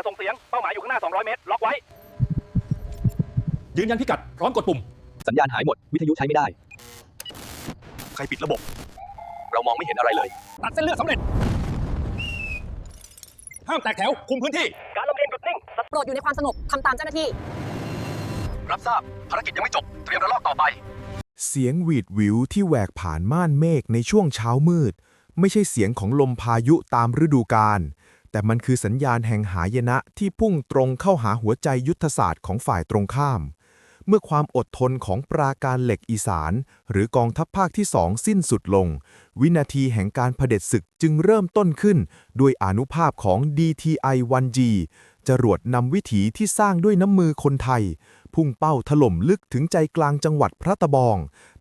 อย่าส่งเสียง เป้าหมายอยู่ข้างหน้า 200 เมตร ล็อกไว้ ยืนยันพิกัด พร้อมกดปุ่ม สัญญาณหายหมด วิทยุใช้ไม่ได้ ใครปิดระบบ เรามองไม่เห็นอะไรเลย ตัดเส้นเลือดสำเร็จ ห้ามแตกแถว คุมพื้นที่ การลำเลียงหยุดนิ่ง โปรดอยู่ในความสงบทำตามเจ้าหน้าที่ รับทราบ ภารกิจยังไม่จบ เตรียมระลอกต่อไป เสียงหวีดหวิวที่แหวกผ่านม่านเมฆในช่วงเช้ามืด ไม่ใช่เสียงของลมพายุตามฤดูกาล แต่มันคือสัญญาณแห่งหายนะที่พุ่งตรงเข้าหาหัวใจยุทธศาสตร์ของฝ่ายตรงข้าม เมื่อความอดทนของปราการเหล็กอีสาน หรือกองทัพภาคที่สองสิ้นสุดลง วินาทีแห่งการเผด็จศึกจึงเริ่มต้นขึ้น ด้วยอนุภาพของ DTI-1G จรวดนำวิถีที่สร้างด้วยน้ำมือคนไทย พุ่งเป้าถล่มลึกถึงใจกลางจังหวัดพระตะบอง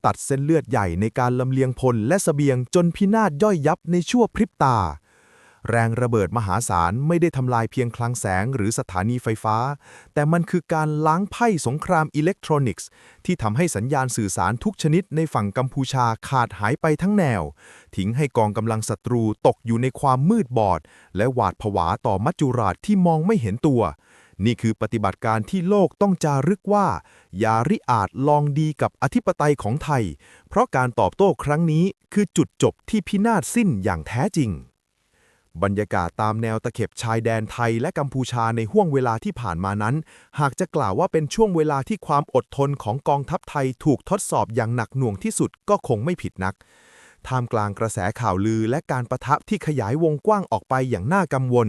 ตัดเส้นเลือดใหญ่ในการลำเลียงพลและสเสบียงจนพินาศย่อยยับในชั่วพริบตา แรงระเบิดมหาศาลไม่ได้ทำลายเพียงคลังแสงหรือสถานีไฟฟ้า แต่มันคือการล้างไพ่สงครามอิเล็กทรอนิกส์ ที่ทำให้สัญญาณสื่อสารทุกชนิดในฝั่งกัมพูชาขาดหายไปทั้งแนว ทิ้งให้กองกำลังศัตรูตกอยู่ในความมืดบอด และหวาดผวาต่อมัจจุราชที่มองไม่เห็นตัว นี่คือปฏิบัติการที่โลกต้องจารึกว่า ยาริอาจลองดีกับอธิปไตยของไทย เพราะการตอบโต้ครั้งนี้คือจุดจบที่พินาศสิ้นอย่างแท้จริง บรรยากาศตามแนวตะเข็บชายแดนไทยและกัมพูชาในห่วงเวลาที่ผ่านมานั้น หากจะกล่าวว่าเป็นช่วงเวลาที่ความอดทนของกองทัพไทยถูกทดสอบอย่างหนักหน่วงที่สุดก็คงไม่ผิดนัก ท่ามกลางกระแสข่าวลือและการประทะที่ขยายวงกว้างออกไปอย่างน่ากังวล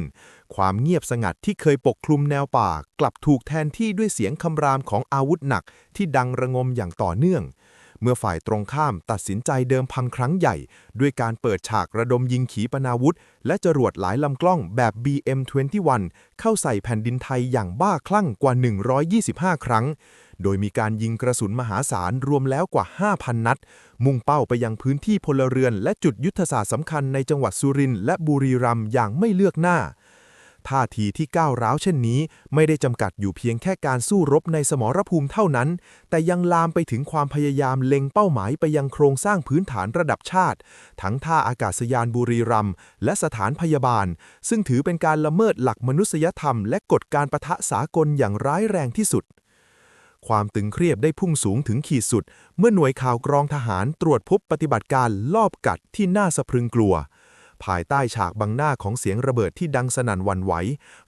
ความเงียบสงัดที่เคยปกคลุมแนวป่ากลับถูกแทนที่ด้วยเสียงคำรามของอาวุธหนักที่ดังระงมอย่างต่อเนื่อง เมื่อฝ่ายตรงข้ามตัดสินใจเดิมพันครั้งใหญ่ ด้วยการเปิดฉากระดมยิงขีปนาวุธ และจรวดหลายลำกล้องแบบ BM21 เข้าใส่แผ่นดินไทยอย่างบ้าคลั่งกว่า 125 ครั้ง โดยมีการยิงกระสุนมหาศาลรวมแล้วกว่า 5,000 นัด มุ่งเป้าไปยังพื้นที่พลเรือน และจุดยุทธศาสตร์สำคัญในจังหวัดสุรินทร์และบุรีรัมย์อย่างไม่เลือกหน้า ท่าทีที่ก้าวร้าวเช่นนี้ ไม่ได้จำกัดอยู่เพียงแค่การสู้รบในสมรภูมิเท่านั้น แต่ยังลามไปถึงความพยายามเล็งเป้าหมายไปยังโครงสร้างพื้นฐานระดับชาติ ทั้งท่าอากาศยานบุรีรัมย์และสถานพยาบาล ซึ่งถือเป็นการละเมิดหลักมนุษยธรรม และกฎการประทะสากลอย่างร้ายแรงที่สุดความตึงเครียดได้พุ่งสูงถึงขีดสุด เมื่อหน่วยข่าวกรองทหารตรวจพบปฏิบัติการลอบกัดที่น่าสะพรึงกลัว ภายใต้ฉากบังหน้าของเสียงระเบิดที่ดังสนั่นวันไหว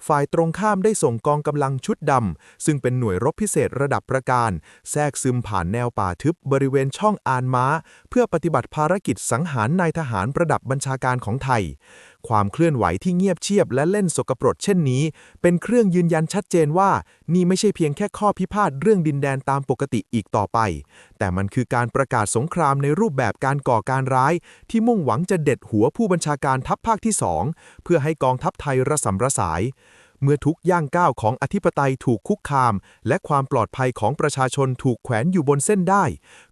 ฝ่ายตรงข้ามได้ส่งกองกำลังชุดดำ ซึ่งเป็นหน่วยรบพิเศษระดับประการ แทรกซึมผ่านแนวป่าทึบบริเวณช่องอานม้า เพื่อปฏิบัติภารกิจสังหารนายทหารประดับบัญชาการของไทย ความเคลื่อนไหวที่เงียบเชียบและเล่นสกปรกเช่นนี้ เป็นเครื่องยืนยันชัดเจนว่า นี่ไม่ใช่เพียงแค่ข้อพิพาทเรื่องดินแดนตามปกติอีกต่อไป แต่มันคือการประกาศสงครามในรูปแบบการก่อการร้าย ที่มุ่งหวังจะเด็ดหัวผู้บัญชาการทัพภาคที่สองเพื่อให้กองทัพไทยระสำระสายเมื่อทุกย่างก้าวของอธิปไตยถูกคุกคาม และความปลอดภัยของประชาชนถูกแขวนอยู่บนเส้นได้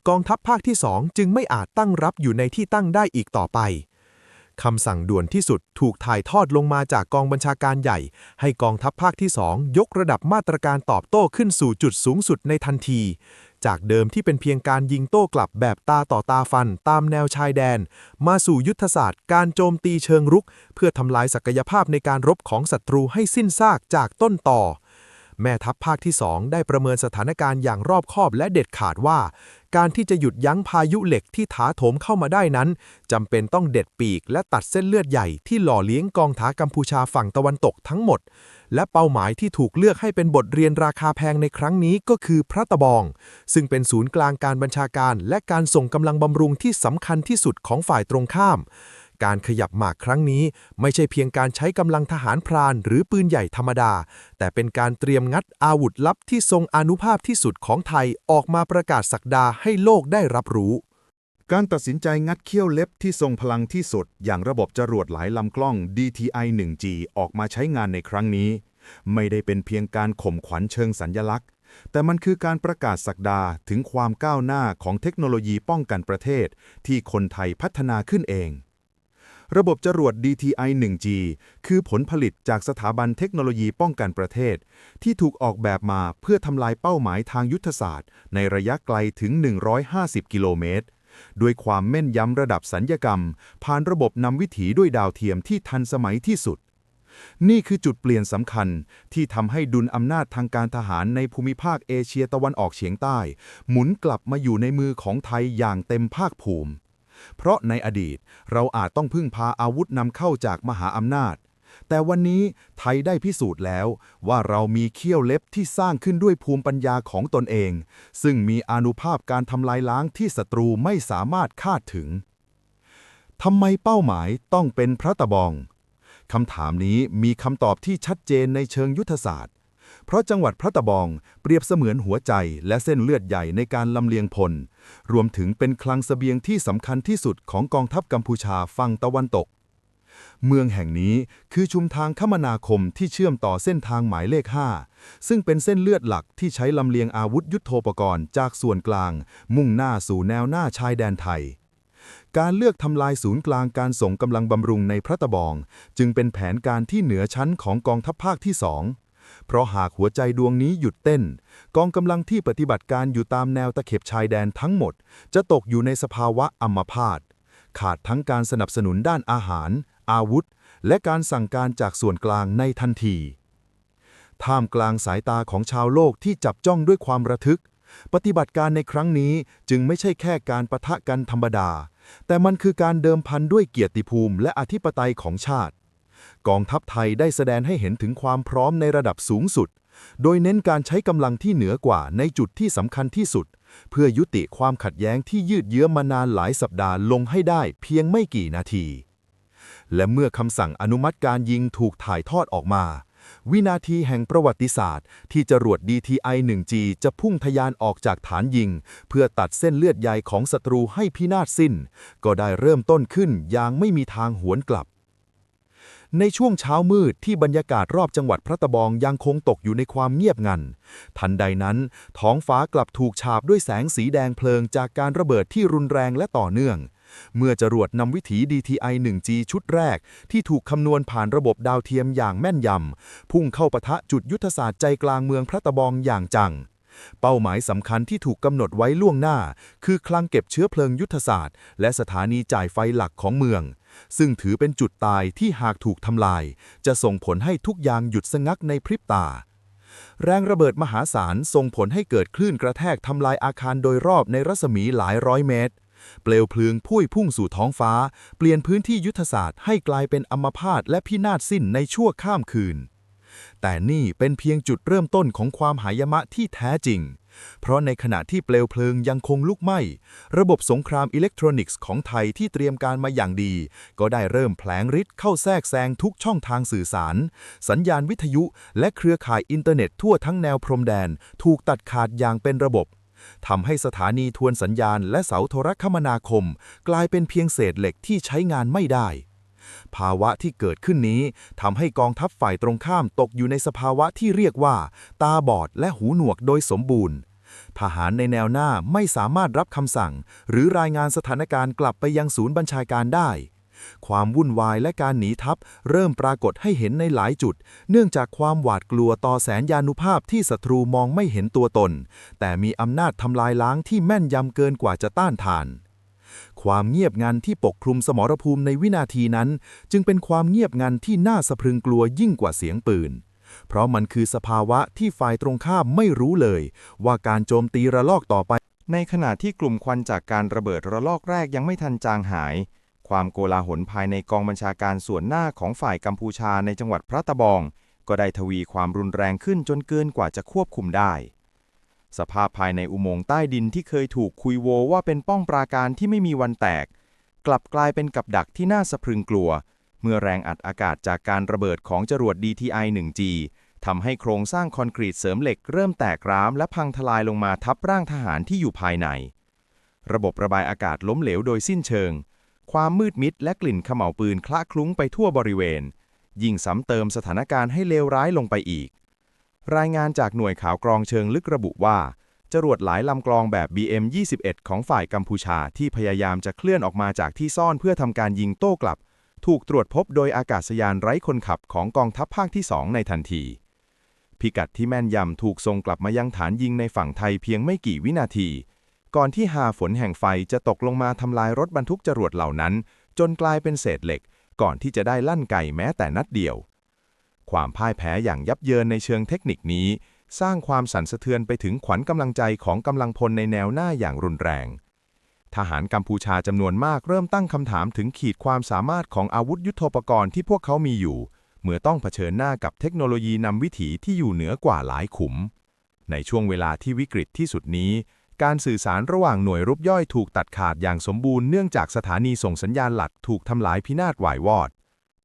กองทัพภาคที่สองจึงไม่อาจตั้งรับอยู่ในที่ตั้งได้อีกต่อไป คำสั่งด่วนที่สุดถูกถ่ายทอดลงมาจากกองบัญชาการใหญ่ ให้กองทัพภาคที่ 2 ยกระดับมาตรการตอบโต้ขึ้นสู่จุดสูงสุดในทันที จากเดิมที่เป็นเพียงการยิงโต้กลับแบบตาต่อตาฟันตามแนวชายแดน มาสู่ยุทธศาสตร์การโจมตีเชิงรุก เพื่อทำลายศักยภาพในการรบของศัตรูให้สิ้นซากจากต้นต่อแม่ทัพภาคที่ 2 ได้ประเมินสถานการณ์อย่างรอบคอบและเด็ดขาดว่า การที่จะหยุดยั้งพายุเหล็กที่ถาโถมเข้ามาได้นั้นจำเป็นต้องเด็ดปีกและตัดเส้นเลือดใหญ่ที่หล่อเลี้ยงกองทหากัมพูชาฝั่งตะวันตกทั้งหมด และเป้าหมายที่ถูกเลือกให้เป็นบทเรียนราคาแพงในครั้งนี้ก็คือพระตะบอง ซึ่งเป็นศูนย์กลางการบัญชาการ และการส่งกำลังบำรุงที่สำคัญที่สุดของฝ่ายตรงข้าม การขยับหมากครั้งนี้ ไม่ใช่เพียงการใช้กำลังทหารพรานหรือปืนใหญ่ธรรมดา แต่เป็นการเตรียมงัดอาวุธลับที่ทรงอนุภาพที่สุดของไทยออกมาประกาศสักดาให้โลกได้รับรู้ การตัดสินใจงัดเขี้ยวเล็บที่ทรงพลังที่สุด อย่างระบบจรวดหลายลำกล้อง DTI-1G ออกมาใช้งานในครั้งนี้ ไม่ได้เป็นเพียงการข่มขวัญเชิงสัญญลักษณ์แต่มันคือการประกาศสักดาถึงความก้าวหน้าของเทคโนโลยีป้องกันประเทศ ที่คนไทยพัฒนาขึ้นเอง ระบบจรวด DTI-1G คือผลผลิตจากสถาบันเทคโนโลยีป้องกันประเทศ ที่ถูกออกแบบมาเพื่อทำลายเป้าหมายทางยุทธศาสตร์ ในระยะไกลถึง 150 กิโลเมตรด้วยความแม่นยำระดับสัญญกรรม ผ่านระบบนำวิถีด้วยดาวเทียมที่ทันสมัยที่สุด นี่คือจุดเปลี่ยนสำคัญที่ทำให้ดุลอำนาจทางการทหารในภูมิภาคเอเชียตะวันออกเฉียงใต้ หมุนกลับมาอยู่ในมือของไทยอย่างเต็มภาคภูมิ เพราะในอดีตเราอาจต้องพึ่งพาอาวุธนำเข้าจากมหาอำนาจ แต่วันนี้ไทยได้พิสูจน์แล้วว่าเรามีเขี้ยวเล็บที่สร้างขึ้นด้วยภูมิปัญญาของตนเอง ซึ่งมีอานุภาพการทำลายล้างที่ศัตรูไม่สามารถคาดถึงทำไมเป้าหมายต้องเป็นพระตะบองคำถามนี้มีคำตอบที่ชัดเจนในเชิงยุทธศาสตร์ เพราะจังหวัดพระตะบองเปรียบเสมือนหัวใจและเส้นเลือดใหญ่ในการลำเลียงพล รวมถึงเป็นคลังเสบียงที่สำคัญที่สุดของกองทัพกัมพูชาฝั่งตะวันตก เมืองแห่งนี้คือชุมทางคมนาคมที่เชื่อมต่อเส้นทางหมายเลข 5 ซึ่งเป็นเส้นเลือดหลักที่ใช้ลำเลียงอาวุธยุโทโธปกรณ์จากส่วนกลาง มุ่งหน้าสู่แนวหน้าชายแดนไทยการเลือกทำลายศูนย์กลางการส่งกำลังบำรุงในพระตะบอง จึงเป็นแผนการที่เหนือชั้นของกองทัพภาคที่สอง เพราะหากหัวใจดวงนี้หยุดเต้น กองกำลังที่ปฏิบัติการอยู่ตามแนวตะเข็บชายแดนทั้งหมด จะตกอยู่ในสภาวะอัมพาตขาดทั้งการสนับสนุนด้านอาหาร อาวุธ และการสั่งการจากส่วนกลางในทันที ท่ามกลางสายตาของชาวโลกที่จับจ้องด้วยความระทึก ปฏิบัติการในครั้งนี้จึงไม่ใช่แค่การปะทะกันธรรมดา แต่มันคือการเดิมพันด้วยเกียรติภูมิและอธิปไตยของชาติ กองทัพไทยได้แสดงให้เห็นถึงความพร้อมในระดับสูงสุด โดยเน้นการใช้กำลังที่เหนือกว่าในจุดที่สำคัญที่สุด เพื่อยุติความขัดแย้งที่ยืดเยื้อมานานหลายสัปดาห์ลงให้ได้เพียงไม่กี่นาที และเมื่อคำสั่งอนุมัติการยิงถูกถ่ายทอดออกมา วินาทีแห่งประวัติศาสตร์ ที่จรวด DTI-1G จะพุ่งทะยานออกจากฐานยิง เพื่อตัดเส้นเลือดใยของศัตรูให้พินาศสิ้น ก็ได้เริ่มต้นขึ้นอย่างไม่มีทางหวนกลับ ในช่วงเช้ามืดที่บรรยากาศรอบจังหวัดพระตะบองยังคงตกอยู่ในความเงียบงัน ทันใดนั้น ท้องฟ้ากลับถูกฉาบด้วยแสงสีแดงเพลิงจากการระเบิดที่รุนแรงและต่อเนื่อง เมื่อจรวดนำวิถี DTI-1G ชุดแรก ที่ถูกคำนวณผ่านระบบดาวเทียมอย่างแม่นยำ พุ่งเข้าปะทะจุดยุทธศาสตร์ใจกลางเมืองพระตะบองอย่างจังเป้าหมายสำคัญที่ถูกกำหนดไว้ล่วงหน้า คือคลังเก็บเชื้อเพลิงยุทธศาสตร์ และสถานีจ่ายไฟหลักของเมือง ซึ่งถือเป็นจุดตายที่หากถูกทำลาย จะส่งผลให้ทุกอย่างหยุดสงักในพริบตา แรงระเบิดมหาศาลส่งผลให้เกิดคลื่นกระแทกทำลายอาคารโดยรอบในรัศมีหลายร้อยเมตร เปลวเพลิงพุ่ยพุ่งสู่ท้องฟ้า เปลี่ยนพื้นที่ยุทธศาสตร์ให้กลายเป็นอัมพาตและพินาศสิ้นในชั่วข้ามคืน แต่นี่เป็นเพียงจุดเริ่มต้นของความหายมะที่แท้จริง เพราะในขณะที่เปลวเพลิงยังคงลุกไหม้ ระบบสงครามอิเล็กทรอนิกส์ของไทยที่เตรียมการมาอย่างดี ก็ได้เริ่มแผลงฤทธิ์เข้าแทรกแซงทุกช่องทางสื่อสาร สัญญาณวิทยุและเครือข่ายอินเทอร์เน็ตทั่วทั้งแนวพรมแดน ถูกตัดขาดอย่างเป็นระบบทำให้สถานีทวนสัญญาณและเสาโทรคมนาคม กลายเป็นเพียงเศษเหล็กที่ใช้งานไม่ได้ ภาวะที่เกิดขึ้นนี้ทำให้กองทัพฝ่ายตรงข้ามตกอยู่ในสภาวะที่เรียกว่า ตาบอดและหูหนวกโดยสมบูรณ์ ทหารในแนวหน้าไม่สามารถรับคำสั่ง หรือรายงานสถานการณ์กลับไปยังศูนย์บัญชาการได้ ความวุ่นวายและการหนีทัพเริ่มปรากฏให้เห็นในหลายจุด เนื่องจากความหวาดกลัวต่อแสนยานุภาพที่ศัตรูมองไม่เห็นตัวตน แต่มีอำนาจทำลายล้างที่แม่นยำเกินกว่าจะต้านทาน ความเงียบงันที่ปกคลุมสมรภูมิในวินาทีนั้น จึงเป็นความเงียบงันที่น่าสะพรึงกลัวยิ่งกว่าเสียงปืน เพราะมันคือสภาวะที่ฝ่ายตรงข้ามไม่รู้เลย ว่าการโจมตีระลอกต่อไป ในขณะที่กลุ่มควันจากการระเบิดระลอกแรกยังไม่ทันจางหาย ความโกลาหลภายในกองบัญชาการส่วนหน้าของฝ่ายกัมพูชาในจังหวัดพระตะบอง ก็ได้ทวีความรุนแรงขึ้นจนเกินกว่าจะควบคุมได้ สภาพภายในอุโมงค์ใต้ดินที่เคยถูกคุยโวว่าเป็นป้องปราการที่ไม่มีวันแตก กลับกลายเป็นกับดักที่น่าสะพรึงกลัว เมื่อแรงอัดอากาศจากการระเบิดของจรวด DTI-1G ทำให้โครงสร้างคอนกรีตเสริมเหล็กเริ่มแตกร้าวและพังทลายลงมาทับร่างทหารที่อยู่ภายใน ระบบระบายอากาศล้มเหลวโดยสิ้นเชิง ความมืดมิดและกลิ่นเขม่าวปืนคละคลุ้งไปทั่วบริเวณ ยิ่งซ้ำเติมสถานการณ์ให้เลวร้ายลงไปอีก รายงานจากหน่วยข่าวกรองเชิงลึกระบุว่า จรวดหลายลำกลองแบบ BM-21 ของฝ่ายกัมพูชาที่พยายามจะเคลื่อนออกมาจากที่ซ่อนเพื่อทำการยิงโต้กลับ ถูกตรวจพบโดยอากาศยานไร้คนขับของกองทัพภาคที่ 2 ในทันที พิกัดที่แม่นยำถูกส่งกลับมายังฐานยิงในฝั่งไทยเพียงไม่กี่วินาที ก่อนที่หาฝนแห่งไฟจะตกลงมาทำลายรถบรรทุกจรวดเหล่านั้น จนกลายเป็นเศษเหล็ก ก่อนที่จะได้ลั่นไกแม้แต่นัดเดียว ความพ่ายแพ้อย่างยับเยินในเชิงเทคนิคนี้ สร้างความสั่นสะเทือนไปถึงขวัญกำลังใจของกำลังพลในแนวหน้าอย่างรุนแรง ทหารกัมพูชาจำนวนมากเริ่มตั้งคำถามถึงขีดความสามารถของอาวุธยุโทโธปกรณ์ที่พวกเขามีอยู่ เมื่อต้องเผชิญหน้ากับเทคโนโลยีนำวิถีที่อยู่เหนือกว่าหลายขุม ในช่วงเวลาที่วิกฤตที่สุดนี้การสื่อสารระหว่างหน่วยรบย่อยถูกตัดขาดอย่างสมบูรณ์เนื่องจากสถานีส่งสัญญาณหลักถูกทำลายพินาศวายวอด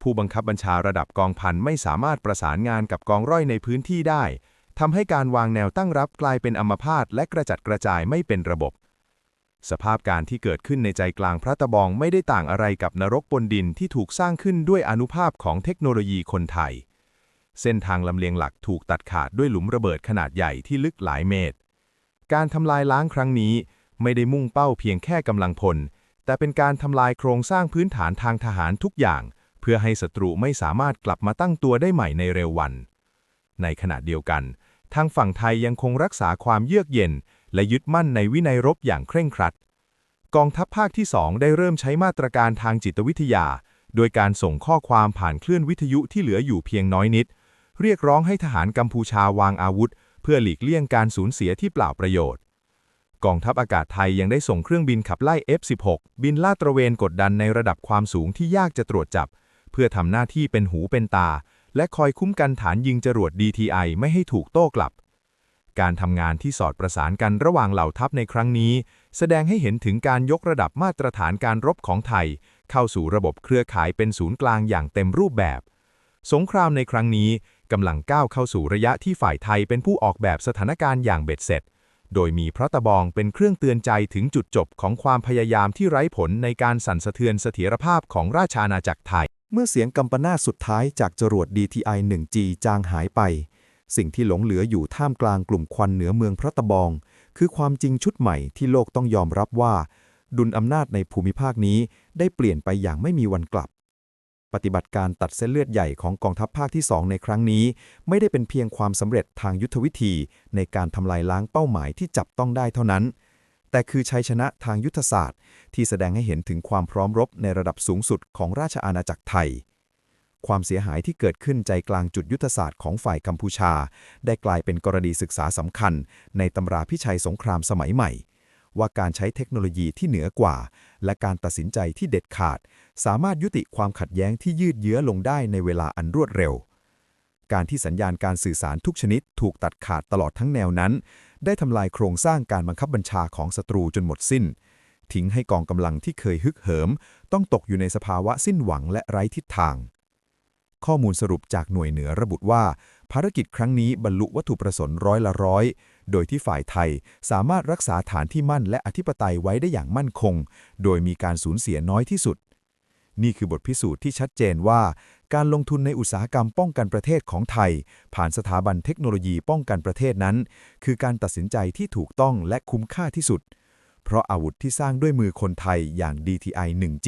ผู้บังคับบัญชาระดับกองพันไม่สามารถประสานงานกับกองร้อยในพื้นที่ได้ทำให้การวางแนวตั้งรับกลายเป็นอัมพาตและกระจัดกระจายไม่เป็นระบบ สภาพการที่เกิดขึ้นในใจกลางพระตะบองไม่ได้ต่างอะไรกับนรกบนดินที่ถูกสร้างขึ้นด้วยอนุภาพของเทคโนโลยีคนไทย เส้นทางลำเลียงหลักถูกตัดขาดด้วยหลุมระเบิดขนาดใหญ่ที่ลึกหลายเมตร การทำลายล้างครั้งนี้ไม่ได้มุ่งเป้าเพียงแค่กำลังพล แต่เป็นการทำลายโครงสร้างพื้นฐานทางทหารทุกอย่าง พื่อให้ศัตรูไม่สามารถกลับมาตั้งตัวได้ใหม่ในเร็ววัน ในขณะเดียวกัน ทางฝั่งไทยยังคงรักษาความเยือกเย็น และยึดมั่นในวินัยรบอย่างเคร่งครัด กองทัพภาคที่ 2 ได้เริ่มใช้มาตรการทางจิตวิทยา โดยการส่งข้อความผ่านคลื่นวิทยุที่เหลืออยู่เพียงน้อยนิด เรียกร้องให้ทหารกัมพูชาวางอาวุธ เพื่อหลีกเลี่ยงการสูญเสียที่เปล่าประโยชน์กองทัพอากาศไทยยังได้ส่งเครื่องบินขับไล่ F-16 บินลาดตระเวนกดดันในระดับความสูงที่ยากจะตรวจจับ เพื่อทำหน้าที่เป็นหูเป็นตา และคอยคุ้มกันฐานยิงจรวด DTI ไม่ให้ถูกโต้กลับ การทำงานที่สอดประสานกันระหว่างเหล่าทัพในครั้งนี้ แสดงให้เห็นถึงการยกระดับมาตรฐานการรบของไทย เข้าสู่ระบบเครือข่ายเป็นศูนย์กลางอย่างเต็มรูปแบบ สงครามในครั้งนี้กำลังก้าวเข้าสู่ระยะที่ฝ่ายไทยเป็นผู้ออกแบบสถานการณ์อย่างเบ็ดเสร็จโดยมีพระตะบองเป็นเครื่องเตือนใจถึงจุดจบของความพยายามที่ไร้ผลในการสั่นสะเทือนเสถียรภาพของราชอาณาจักรไทย เมื่อเสียงกำปนาตสุดท้ายจากจรวด DTI 1G จางหายไป สิ่งที่หลงเหลืออยู่ท่ามกลางกลุ่มควันเหนือเมืองพระตะบอง คือความจริงชุดใหม่ที่โลกต้องยอมรับว่า ดุลอำนาจในภูมิภาคนี้ได้เปลี่ยนไปอย่างไม่มีวันกลับ ปฏิบัติการตัดเส้นเลือดใหญ่ของกองทัพภาคที่ 2 ในครั้งนี้ ไม่ได้เป็นเพียงความสำเร็จทางยุทธวิธี ในการทำลายล้างเป้าหมายที่จับต้องได้เท่านั้น แต่คือชัยชนะทางยุทธศาสตร์ ที่แสดงให้เห็นถึงความพร้อมรบในระดับสูงสุดของราชอาณาจักรไทย ความเสียหายที่เกิดขึ้นใจกลางจุดยุทธศาสตร์ของฝ่ายกัมพูชา ได้กลายเป็นกรณีศึกษาสำคัญ ในตำราพิชัยสงครามสมัยใหม่ ว่าการใช้เทคโนโลยีที่เหนือกว่า และการตัดสินใจที่เด็ดขาด สามารถยุติความขัดแย้งที่ยืดเยื้อลงได้ในเวลาอันรวดเร็ว การที่สัญญาณการสื่อสารทุกชนิดถูกตัดขาดตลอดทั้งแนวนั้น ได้ทำลายโครงสร้างการบังคับบัญชาของศัตรูจนหมดสิ้น ทิ้งให้กองกำลังที่เคยฮึกเหิม ต้องตกอยู่ในสภาวะสิ้นหวังและไร้ทิศทาง ข้อมูลสรุปจากหน่วยเหนือระบุว่า ภารกิจครั้งนี้บรรลุวัตถุประสงค์ร้อยละร้อยโดยที่ฝ่ายไทยสามารถรักษาฐานที่มั่นและอธิปไตยไว้ได้อย่างมั่นคง โดยมีการสูญเสียน้อยที่สุดนี่คือบทพิสูจน์ที่ชัดเจนว่า การลงทุนในอุตสาหกรรมป้องกันประเทศของไทย ผ่านสถาบันเทคโนโลยีป้องกันประเทศนั้น คือการตัดสินใจที่ถูกต้องและคุ้มค่าที่สุด เพราะอาวุธที่สร้างด้วยมือคนไทยอย่าง DTI 1G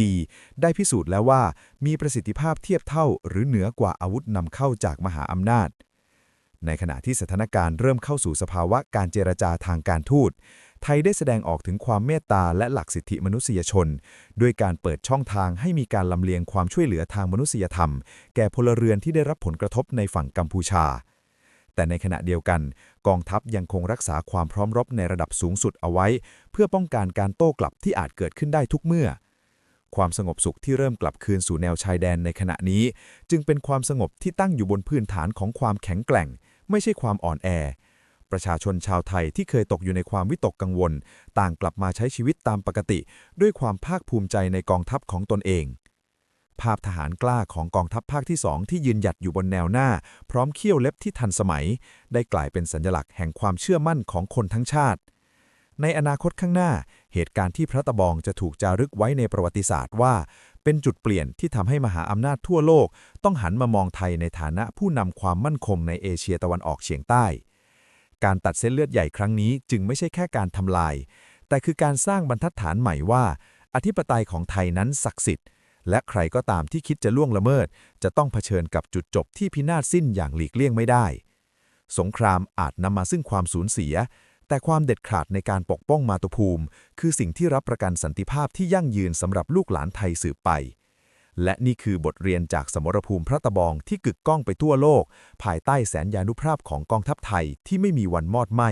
ได้พิสูจน์แล้วว่ามีประสิทธิภาพเทียบเท่าหรือเหนือกว่าอาวุธนำเข้าจากมหาอำนาจ ในขณะที่สถานการณ์เริ่มเข้าสู่สภาวะการเจรจาทางการทูต ไทยได้แสดงออกถึงความเมตตาและหลักสิทธิมนุษยชน ด้วยการเปิดช่องทางให้มีการลำเลียงความช่วยเหลือทางมนุษยธรรม แก่พลเรือนที่ได้รับผลกระทบในฝั่งกัมพูชา แต่ในขณะเดียวกัน กองทัพยังคงรักษาความพร้อมรบในระดับสูงสุดเอาไว้ เพื่อป้องกันการโต้กลับที่อาจเกิดขึ้นได้ทุกเมื่อความสงบสุขที่เริ่มกลับคืนสู่แนวชายแดนในขณะนี้ จึงเป็นความสงบที่ตั้งอยู่บนพื้นฐานของความแข็งแกร่ง ไม่ใช่ความอ่อนแอ ประชาชนชาวไทยที่เคยตกอยู่ในความวิตกกังวล ต่างกลับมาใช้ชีวิตตามปกติ ด้วยความภาคภูมิใจในกองทัพของตนเอง ภาพทหารกล้าของกองทัพภาคที่สองที่ยืนหยัดอยู่บนแนวหน้า พร้อมเขี้ยวเล็บที่ทันสมัย ได้กลายเป็นสัญลักษณ์แห่งความเชื่อมั่นของคนทั้งชาติในอนาคตข้างหน้า เหตุการณ์ที่พระตะบองจะถูกจารึกไว้ในประวัติศาสตร์ว่า เป็นจุดเปลี่ยนที่ทำให้มหาอำนาจทั่วโลก ต้องหันมามองไทยในฐานะผู้นำความมั่นคงในเอเชียตะวันออกเฉียงใต้ การตัดเส้นเลือดใหญ่ครั้งนี้จึงไม่ใช่แค่การทำลาย แต่คือการสร้างบรรทัดฐานใหม่ว่า อธิปไตยของไทยนั้นศักดิ์สิทธิ์ และใครก็ตามที่คิดจะล่วงละเมิด จะต้องเผชิญกับจุดจบที่พินาศสิ้นอย่างหลีกเลี่ยงไม่ได้ สงครามอาจนำมาซึ่งความสูญเสีย แต่ความเด็ดขาดในการปกป้องมาตุภูมิ คือสิ่งที่รับประกันสันติภาพที่ยั่งยืนสำหรับลูกหลานไทยสืบไป และนี่คือบทเรียนจากสมรภูมิพระตะบองที่กึกก้องไปทั่วโลก ภายใต้แสนยานุภาพของกองทัพไทยที่ไม่มีวันมอดไหม้